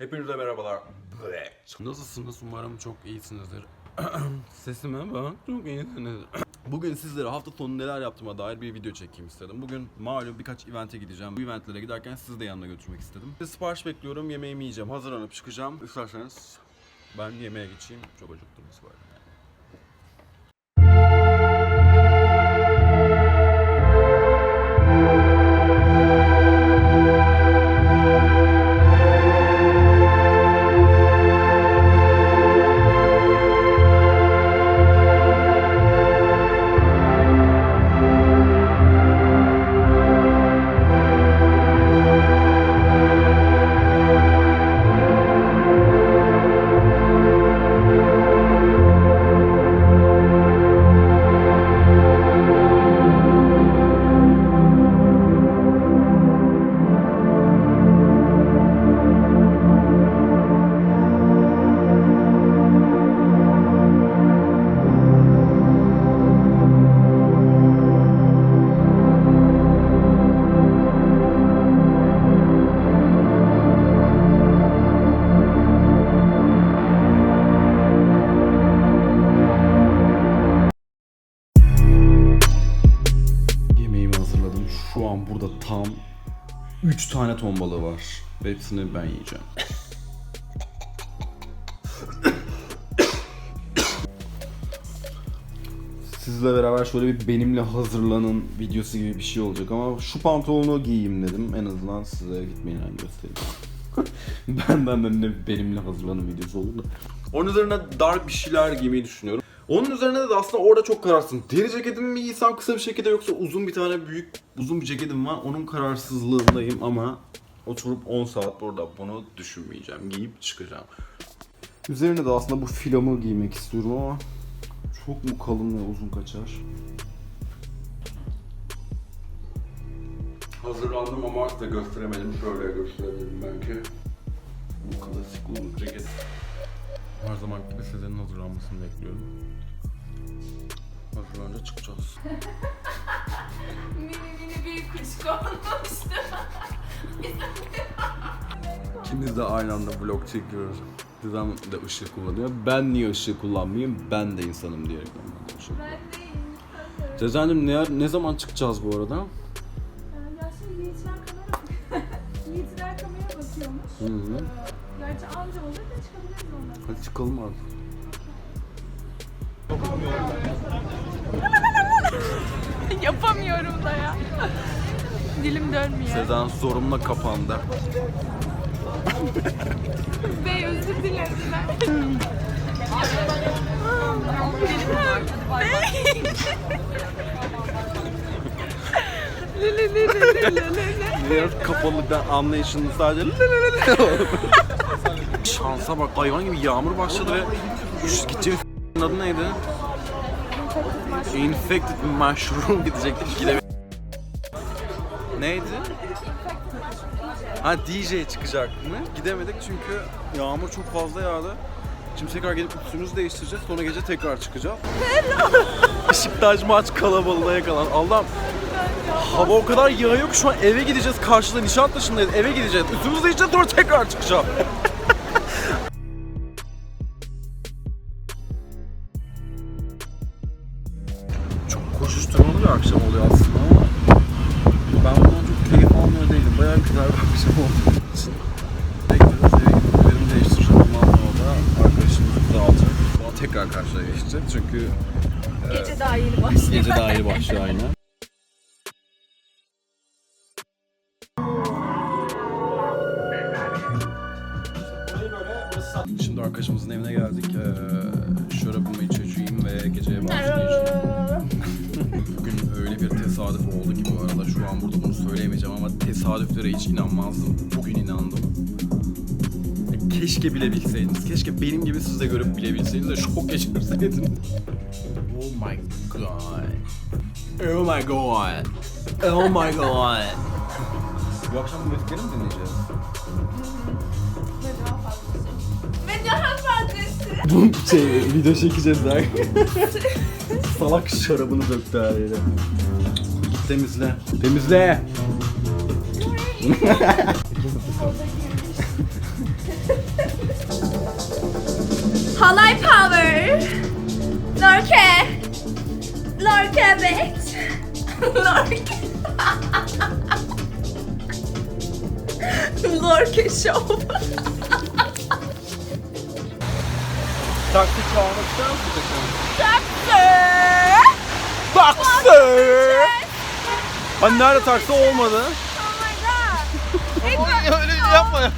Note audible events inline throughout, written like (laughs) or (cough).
Hepinize merhabalar. Nasılsınız? Umarım çok iyisinizdir. (clears throat) Sesime bak, çok iyisiniz. (clears throat) Bugün sizlere hafta sonu neler yaptığıma dair bir video çekeyim istedim. Bugün malum birkaç evente gideceğim. Bu eventlere giderken sizi de yanına götürmek istedim. Bir Sipariş bekliyorum, yemeğimi yiyeceğim. Hazırlanıp çıkacağım. İsterseniz ben yemeğe geçeyim. Çok acıktım bu tane ton balığı var. Ve hepsini ben yiyeceğim. Sizle beraber şöyle bir benimle hazırlanın videosu gibi bir şey olacak ama şu pantolonu giyeyim dedim. En azından size gitmeyin hani göstereyim. (laughs) Benden de benimle hazırlanın videosu olur da. Onun üzerine dar bir şeyler giymeyi düşünüyorum. Onun üzerine de aslında orada çok kararsın. Deri ceketimi mi giysem kısa bir şekilde yoksa uzun bir tane büyük uzun bir ceketim var. Onun kararsızlığındayım ama oturup 10 saat burada bunu düşünmeyeceğim. Giyip çıkacağım. Üzerine de aslında bu filamı giymek istiyorum ama çok mu kalın ve uzun kaçar? Hazırlandım ama size gösteremedim. Şöyle gösterebilirim belki. Bu klasik uzun ceket. Her zaman gibi sizlerin hazırlanmasını bekliyorum. Hazırlanınca çıkacağız. (laughs) Mini mini bir kuş konmuştu. (laughs) İkimiz de aynı anda vlog çekiyoruz. Sizden de ışık kullanıyor. Ben niye ışık kullanmayayım? Ben de insanım diyerek ben de Ben değilim. Sezen'cim ne, ne zaman çıkacağız bu arada? Ya şimdi yiğitler kamera... (laughs) yiğitler kameraya bakıyormuş. Hı hı. Gerçi anca olur da çıkabiliriz ondan. Hadi çıkalım artık. (laughs) Yapamıyorum da ya. Dilim dönmüyor. Sezen zorumla kapandı. Bey özür dilerim ben. Bey. Li li li li li li li. Biraz kapalılıktan anlayışını sadece. Şansa bak hayvan gibi yağmur başladı ve şu gideceğim adı neydi? Infected Mushroom gidecektik ikide Neydi? Ha DJ çıkacak mı? Gidemedik çünkü yağmur çok fazla yağdı. Şimdi tekrar gelip üstümüzü değiştireceğiz. Sonra gece tekrar çıkacağız. Beşiktaş maç kalabalığına yakalan. Allah'ım Hava o kadar yağıyor ki şu an eve gideceğiz. Karşıda Nişantaşı'ndayız. Eve gideceğiz. Üstümüzü değiştireceğiz sonra tekrar çıkacağım. Koşuşturmalı bir akşam oluyor aslında ama ben bundan çok keyif almıyor değilim. Bayağı güzel bir akşam olduğu için. Bekleriz eve gidip üzerimi değiştireceğim. Ondan sonra da arkadaşımız bizi alacak. Sonra tekrar karşıya geçeceğiz çünkü Gece daha yeni başlıyor. gece daha yeni başlıyor aynen. Şimdi arkadaşımızın evine geldik. Ee, şarabımı içeceğim ve geceye başlayacağım. Bugün öyle bir tesadüf oldu ki bu arada şu an burada bunu söyleyemeyeceğim ama tesadüflere hiç inanmazdım. Bugün inandım. Keşke bilebilseydiniz. Keşke benim gibi siz de görüp bilebilseydiniz de şok geçirseydiniz. Oh my god. Oh my god. Oh my god. Bu akşam bu müzikleri mi dinleyeceğiz? Ve daha fazlası. şey video çekeceğiz der. (laughs) Salak şarabını döktü her yere. Temizle. Temizle. Halay power. Lorke. Lorke bitch. Lorke. Lorke show. Taksi çağırmak ister misin? Taksi. Hani nerede taksi olmadı? Oh my god. Öyle yapma ya.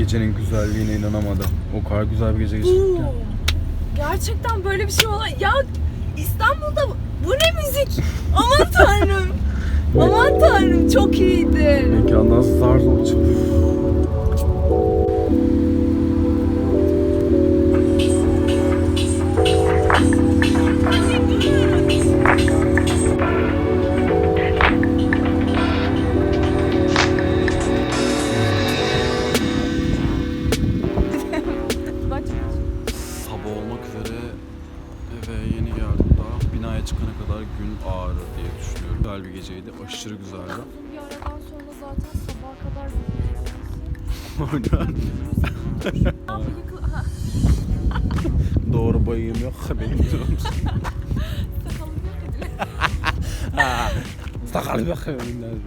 Gecenin güzelliğine inanamadı. O kadar güzel bir gece geçirdik ki. Gerçekten böyle bir şey olan. Ya İstanbul'da bu ne müzik? Aman (laughs) tanrım. Aman tanrım çok iyiydi. Mekandan zar zor çıktı. Doğru bayığım yok. (laughs) Benim durum. sakalım yok edilir. Sakal bakıyorum.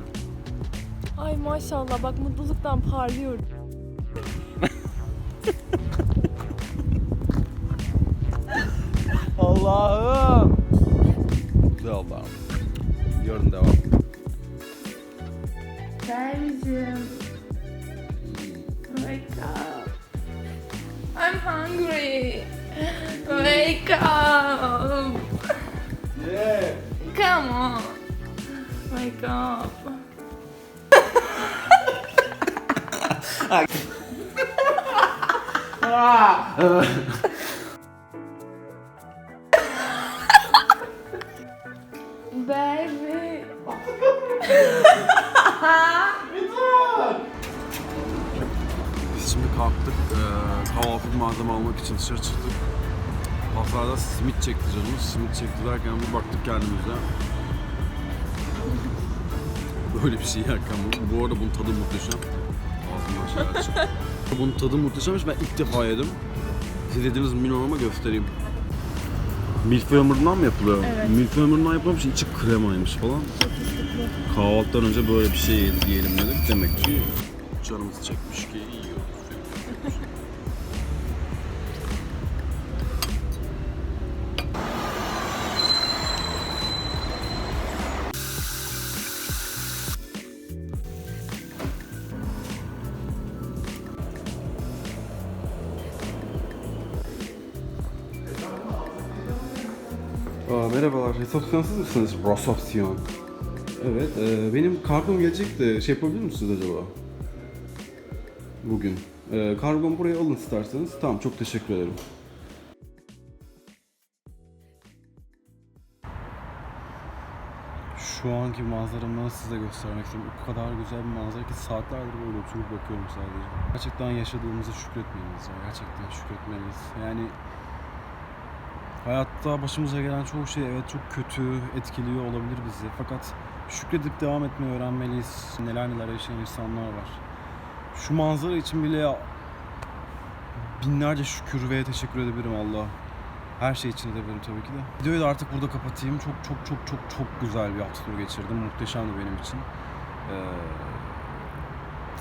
Ay maşallah bak mutluluktan parlıyorum. Allah'ım. Güzel Allah'ım. Yarın devam. Baby'cim. Wake up. I'm hungry. Wake up. Yeah. Come on. Wake up. Baby. (laughs) Ah. (laughs) malzeme almak için dışarı çıktık. Pazarda simit çekti canımız. Simit çekti derken bir baktık kendimize. böyle bir şey yerken. Bu, bu arada bunun tadı muhteşem. Ağzımdan şeyler çıktı. bunun tadı muhteşemmiş. Ben ilk defa yedim. Siz yediniz mi bilmiyorum ama göstereyim. Milföy hamurundan mı yapılıyor? Evet. Milföy hamurundan yapılmış, içi kremaymış falan. Kahvaltıdan önce böyle bir şey yiyelim dedik. Demek ki canımız çekmiş ki Aa, merhabalar, resepsiyonsuz musunuz? Resepsiyon. Evet, e, benim kargom gelecekti. Şey yapabilir misiniz acaba? Bugün. E, kargomu buraya alın isterseniz. Tamam, çok teşekkür ederim. Şu anki manzaramı size göstermek istiyorum. O kadar güzel bir manzara ki saatlerdir böyle oturup bakıyorum sadece. Gerçekten yaşadığımıza şükretmeliyiz. Gerçekten şükretmeliyiz. Yani Hayatta başımıza gelen çoğu şey evet çok kötü etkiliyor olabilir bizi. Fakat şükredip devam etmeyi öğrenmeliyiz. Neler neler yaşayan insanlar var. Şu manzara için bile binlerce şükür ve teşekkür edebilirim Allah. Her şey için edebilirim tabii ki de. Videoyu da artık burada kapatayım. Çok çok çok çok çok güzel bir hafta geçirdim. Muhteşemdi benim için. Ee,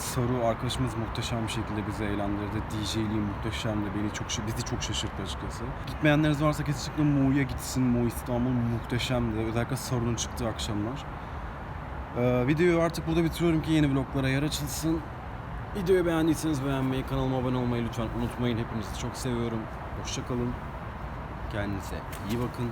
Saru arkadaşımız muhteşem bir şekilde bizi eğlendirdi. DJ'liği muhteşemdi. Beni çok bizi çok şaşırttı açıkçası. Gitmeyenleriniz varsa kesinlikle Mu'ya gitsin. Mu İstanbul muhteşemdi. Özellikle Saru'nun çıktığı akşamlar. Ee, videoyu artık burada bitiriyorum ki yeni vloglara yer açılsın. Videoyu beğendiyseniz beğenmeyi, kanalıma abone olmayı lütfen unutmayın. Hepinizi çok seviyorum. Hoşçakalın. Kendinize iyi bakın.